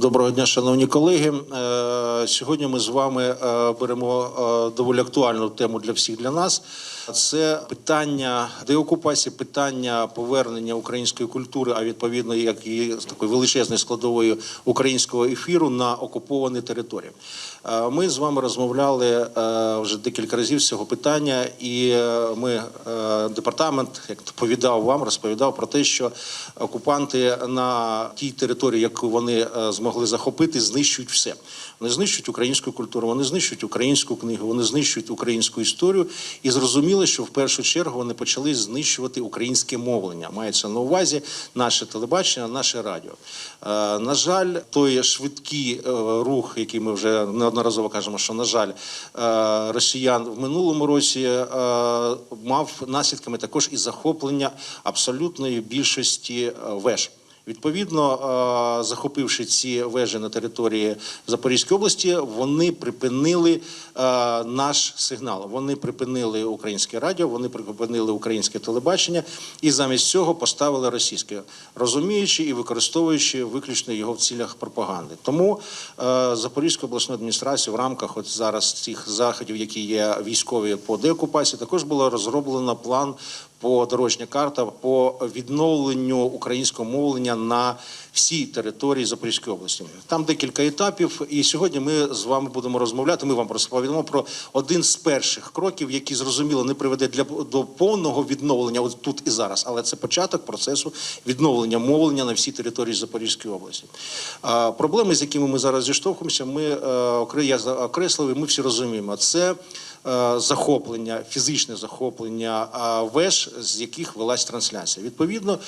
Доброго дня, шановні колеги. Е, Сьогодні ми з вами е, беремо е, доволі актуальну тему для всіх для нас. Це питання деокупації, питання повернення української культури, а відповідно як і з такою величезною складовою українського ефіру на окуповані території. Е, Ми з вами розмовляли е, вже декілька разів з цього питання, і е, ми департамент, як доповідав вам, розповідав про те, що окупанти на тій території, яку вони змогли захопити, знищують все. Вони знищують українську культуру, вони знищують українську книгу, вони знищують українську історію. І зрозуміли, що в першу чергу вони почали знищувати українське мовлення. Мається на увазі наше телебачення, наше радіо. Е, На жаль, той швидкий е, рух, який ми вже неодноразово кажемо, що на жаль, е, росіян в минулому році мав наслідками також і захоплення абсолютної більшості веж. Відповідно, е, захопивши ці вежі на території Запорізької області, вони припинили е, наш сигнал. Вони припинили українське радіо, вони припинили українське телебачення і замість цього поставили російське, розуміючи і використовуючи виключно його в цілях пропаганди. Тому е, Запорізька обласна адміністрація в рамках от зараз цих заходів, які є військові по деокупації, також було розроблено план по дорожня карта по відновленню українського мовлення на всій території Запорізької області. Там декілька етапів, і сьогодні ми з вами будемо розмовляти. Ми вам розповімо про один з перших кроків, який зрозуміло не приведе для до повного відновлення от тут і зараз, але це початок процесу відновлення мовлення на всій території Запорізької області. А, проблеми, з якими ми зараз зіштовхуємося, ми е, я окреслив, і ми всі розуміємо. Це захоплення, фізичне захоплення е, веж, з яких велась трансляція. Відповідно, е,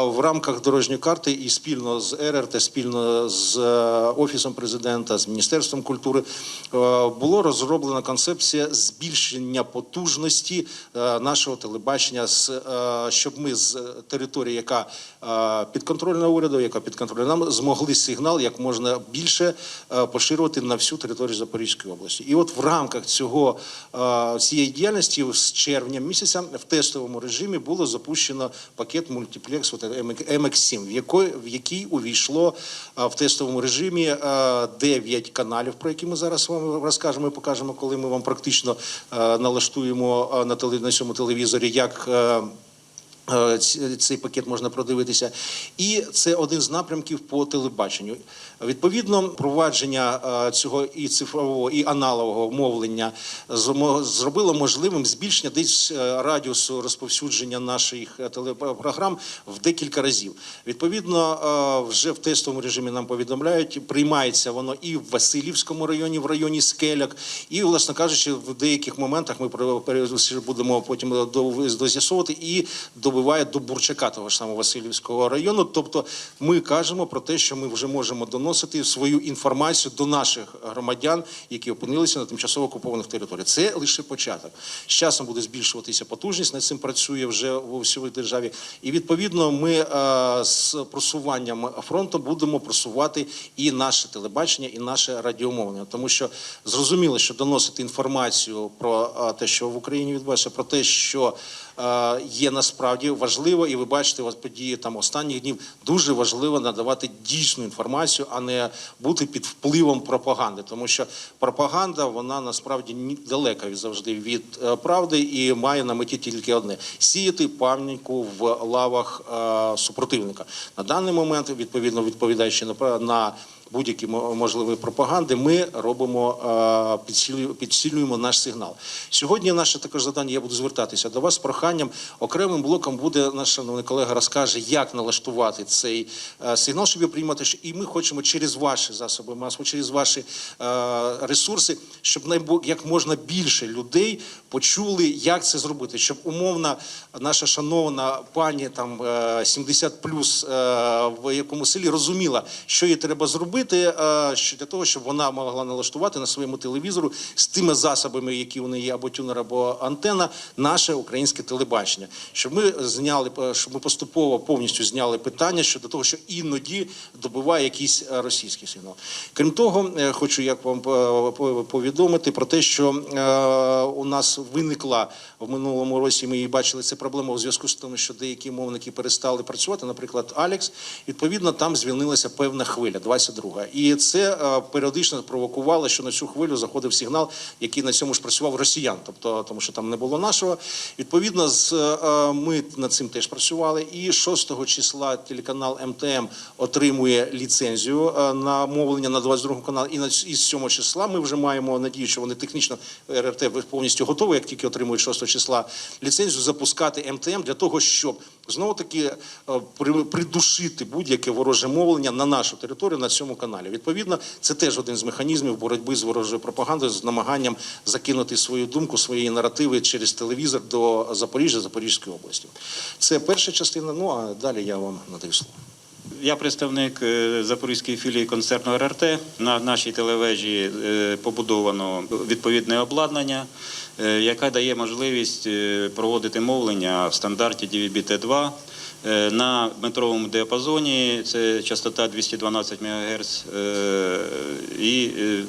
в рамках дорожньої карти і спільно з РРТ, спільно з е, офісом президента, з міністерством культури е, було розроблена концепція збільшення потужності е, нашого телебачення, е, щоб ми з території, яка е, підконтрольна уряду, яка підконтрольна нам, змогли сигнал як можна більше е, поширювати на всю територію Запорізької області. І от в рамках цього е, цієї діяльності з червня місяця в тестовому режимі було запущено пакет мультиплекс MX7, в якої в який увійшло е, в тестовому режимі е, 9 каналів, про які ми зараз вам розкажемо і покажемо, коли ми вам практично е, налаштуємо е, на цьому телевізорі, як. Е, Цей пакет можна продивитися, і це один з напрямків по телебаченню. Відповідно, провадження е, цього і цифрового, і аналогового мовлення зробило можливим збільшення десь е, радіусу розповсюдження наших телепрограм в декілька разів. Відповідно, вже в тестовому режимі нам повідомляють, приймається воно і в Васильівському районі, в районі Скеляк, і, власне кажучи, в деяких моментах ми будемо потім до- доз'ясовувати і добиває до Бурчака, того ж самого Васильівського району. Тобто, ми кажемо про те, що ми вже можемо доносити свою інформацію до наших громадян, які опинилися на тимчасово окупованих територіях. Це лише початок. З часом буде збільшуватися потужність. Над цим працює вже у всій державі. І відповідно, ми е, з просуванням фронту будемо просувати і наше телебачення, і наше радіомовлення, тому що зрозуміло, що доносити інформацію про е, те, що в Україні відбувається, про те, що є насправді важливо, і ви бачите, події там останніх днів дуже важливо надавати дійсну інформацію, а не бути під впливом пропаганди, тому що пропаганда вона насправді далека від завжди від е, правди і має на меті тільки одне сіяти пам'ятку в лавах е, супротивника. На даний момент, відповідно відповідаючи на на будь-які мо- можливі пропаганди, ми робимо е, підсилюємо, наш сигнал. Сьогодні наше також завдання. Я буду звертатися до вас з проханням. Окремим блоком буде наш шановний колега розкаже, як налаштувати цей е, сигнал, щоб його приймати. І ми хочемо через ваші засоби масового, через ваші е, ресурси, щоб як можна більше людей почули, як це зробити, щоб умовна наша шановна пані там е, 70 плюс в якому селі розуміла, що їй треба зробити, е, що для того, щоб вона могла налаштувати на своєму телевізору з тими засобами, які у неї є, або тюнер, або антена, наше українське телебачення, щоб ми зняли, е, щоб ми поступово повністю зняли питання щодо того, що іноді добиває якийсь е, російський сигнал. Крім того, хочу як вам повідомити про те, що у нас виникла в минулому році. Ми її бачили це проблема у зв'язку з тим, що деякі мовники перестали працювати. Наприклад, Алекс. Відповідно, там звільнилася певна хвиля, 22 І це е, періодично провокувало, що на цю хвилю заходив сигнал, який на цьому ж працював росіян, тобто тому, що там не було нашого. Відповідно, з е, ми над цим теж працювали. І 6 числа телеканал МТМ отримує ліцензію е, на мовлення на 22 канал. І на ц- із 7 числа ми вже маємо надію, що вони технічно РРТ повністю готові, як тільки отримують 6 числа ліцензію, запускати МТМ для того, щоб знову таки е, при- придушити будь-яке вороже мовлення на нашу територію на цьому каналі. Відповідно, це теж один з механізмів боротьби з ворожою пропагандою, з намаганням закинути свою думку, свої наративи через телевізор до Запоріжжя, Запорізької області. Це перша частина. Ну а далі я вам надаю слово. Я представник е, запорізької філії концерну РРТ. На нашій телевежі е, побудовано відповідне обладнання, е, яке дає можливість проводити мовлення в стандарті DVB-T2 е, на метровому діапазоні. Це частота 212 МГц. е, І е,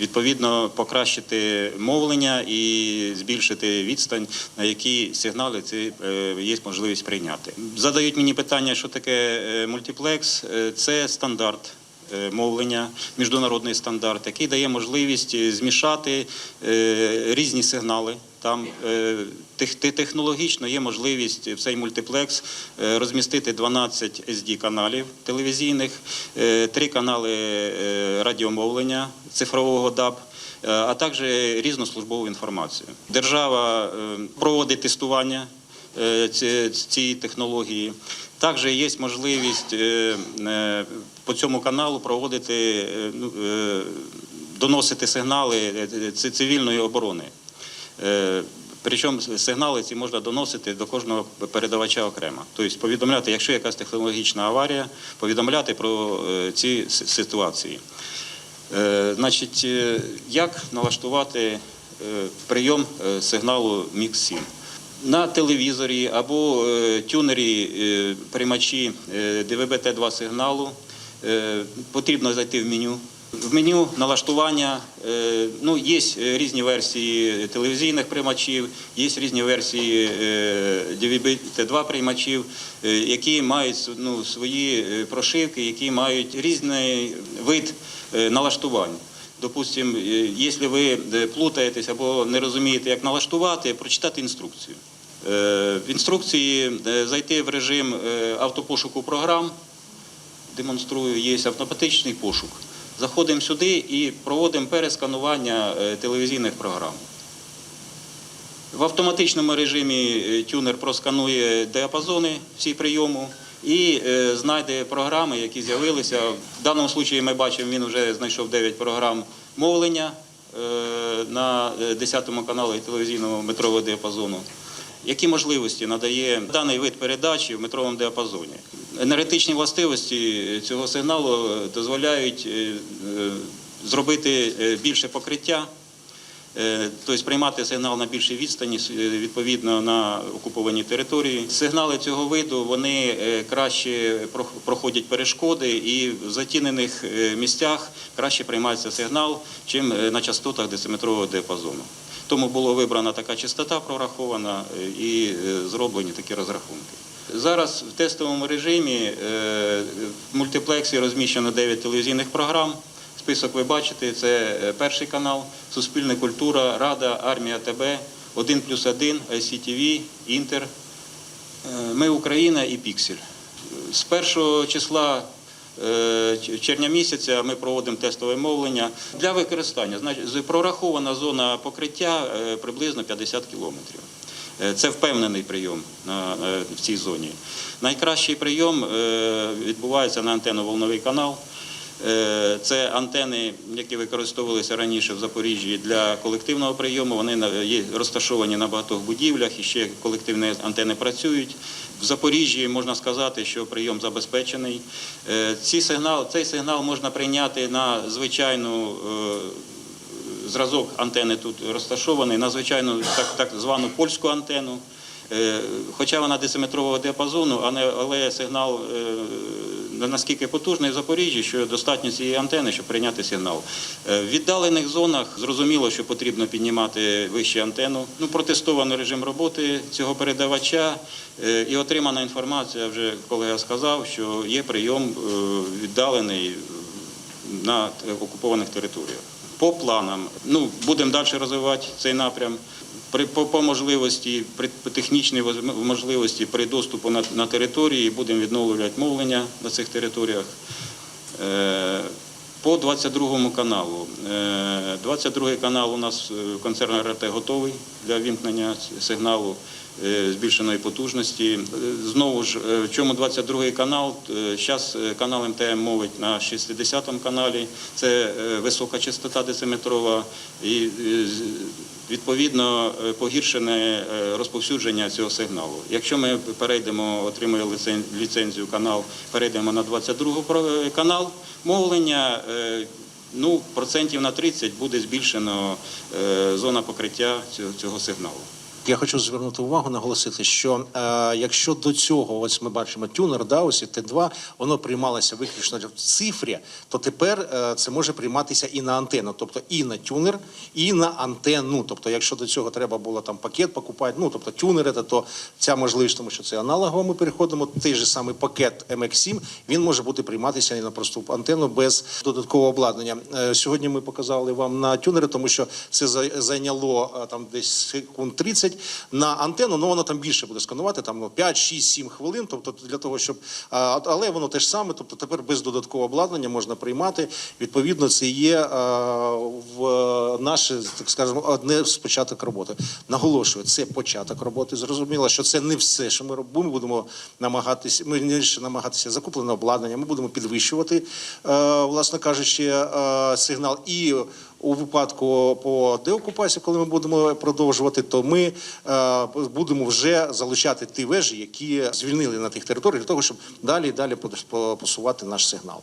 відповідно покращити мовлення і збільшити відстань, на які сигнали ці е, є можливість прийняти. Задають мені питання, що таке е, мультиплекс. Е, Це стандарт. Е, Мовлення, міжнародний стандарт, який дає можливість е, змішати е, різні сигнали. Там тех- те- технологічно є можливість в цей мультиплекс розмістити 12 SD каналів телевізійних, три канали радіомовлення цифрового е, а також різнослужбову інформацію. Держава проводить тестування цієї технології. Також є можливість по цьому каналу проводити, е, ну, е, доносити сигнали е, цивільної оборони. Причому сигнали ці можна доносити до кожного передавача окремо. Тобто повідомляти, якщо якась технологічна аварія, повідомляти про ці ситуації. Значить, як налаштувати прийом сигналу Мікс-7? На телевізорі або тюнері приймачі е, DVB-T2 сигналу потрібно зайти в меню. В меню налаштування е, ну, є різні версії телевізійних приймачів, є різні версії е, DVB-T2 приймачів, е, які мають ну, свої е, прошивки, які мають різний вид е, налаштувань. Допустим, е, якщо ви е, плутаєтесь або не розумієте, як налаштувати, прочитати інструкцію. Е, В інструкції е, зайти в режим е, автопошуку програм, демонструю, є автоматичний пошук. Заходимо сюди і проводимо пересканування е, телевізійних програм. В автоматичному режимі е, тюнер просканує діапазони всі прийому і е, знайде програми, які з'явилися. В даному випадку ми бачимо, він вже знайшов 9 програм мовлення на 10 каналі телевізійного метрового діапазону. Які можливості надає даний вид передачі в метровому діапазоні? Енергетичні властивості цього сигналу дозволяють е, е, зробити е, більше покриття, тобто приймати сигнал на більшій відстані відповідно на окупованій території. Сигнали цього виду вони краще проходять перешкоди і в затінених місцях краще приймається сигнал, чим на частотах дециметрового діапазону. Тому була вибрана така частота прорахована е, і е, зроблені такі розрахунки. Зараз в тестовому режимі е, в мультиплексі розміщено 9 телевізійних програм. Список ви бачите, це перший канал, Суспільна культура, Рада, Армія ТБ, 1 плюс 1, ICTV, Інтер, Ми Україна і Піксель. З першого числа червня місяця ми проводимо тестове мовлення для використання. Значить, прорахована зона покриття е, приблизно 50 кілометрів. Е, Це впевнений прийом е, в цій зоні. Найкращий прийом е, відбувається на антенно-волновий канал. Е, Це антени, які використовувалися раніше в Запоріжжі для колективного прийому. Вони є розташовані на багатьох будівлях і ще колективні антени працюють. В Запоріжжі можна сказати, що прийом забезпечений. Е, цей сигнал можна прийняти на звичайну е, зразок антени тут розташований, на звичайну так, так звану польську антенну. Е, Хоча вона десиметрового діапазону, але- сигнал е, наскільки потужний в Запоріжжі, що достатньо цієї антени, щоб прийняти сигнал. Е, В віддалених зонах зрозуміло, що потрібно піднімати вище антенну. Ну, протестовано режим роботи цього передавача і отримана інформація, вже колега сказав, що є прийом віддалений на окупованих територіях. По планам, ну будемо далі розвивати цей напрям. При по, по можливості, при технічній можливості при доступу на, на території будемо відновлювати мовлення на цих територіях. Е, По 22 каналу. Е, 22 канал у нас е, концерн РТ готовий для вімкнення сигналу е, збільшеної потужності. Е, Знову ж, е, в чому 22-й канал? Зараз канал МТМ мовить на 60-му каналі. Це е, висока частота дециметрова і е, відповідно е, погіршене е, розповсюдження цього сигналу. Якщо ми перейдемо, отримує ліцензію канал, перейдемо на 22 про- е, канал мовлення. е, Ну, процентів на 30 буде збільшено е, зона покриття цього сигналу. Я хочу звернути увагу, наголосити, що е, якщо до цього, ось ми бачимо тюнер, да, ось і Т2, воно приймалося виключно в цифрі, то тепер е, це може прийматися і на антенну, тобто і на тюнер, і на антенну. Тобто, якщо до цього треба було там пакет покупати, ну тобто тюнери, то, то ця можливість, тому що це аналогово, ми переходимо. Той же самий пакет MX7, він може бути прийматися і на просту антенну без додаткового обладнання. Е, Сьогодні ми показали вам на тюнери, тому що це за- зайняло е, там десь секунд 30 на антенну, ну воно там більше буде сканувати, там ну, 5, 6, 7 хвилин. Тобто для того, щоб але воно те ж саме, тобто тепер без додаткового обладнання можна приймати. Відповідно, це є в наше, так скажемо, одне з початок роботи. Наголошую, це початок роботи. Зрозуміло, що це не все, що ми робимо. Ми будемо намагатися, ми не намагатися закуплене обладнання. Ми будемо підвищувати, е, власне кажучи, е, сигнал і. У випадку по деокупації, коли ми будемо продовжувати, то ми е, будемо вже залучати ті вежі, які звільнили на тих територіях, для того, щоб далі і далі посувати наш сигнал.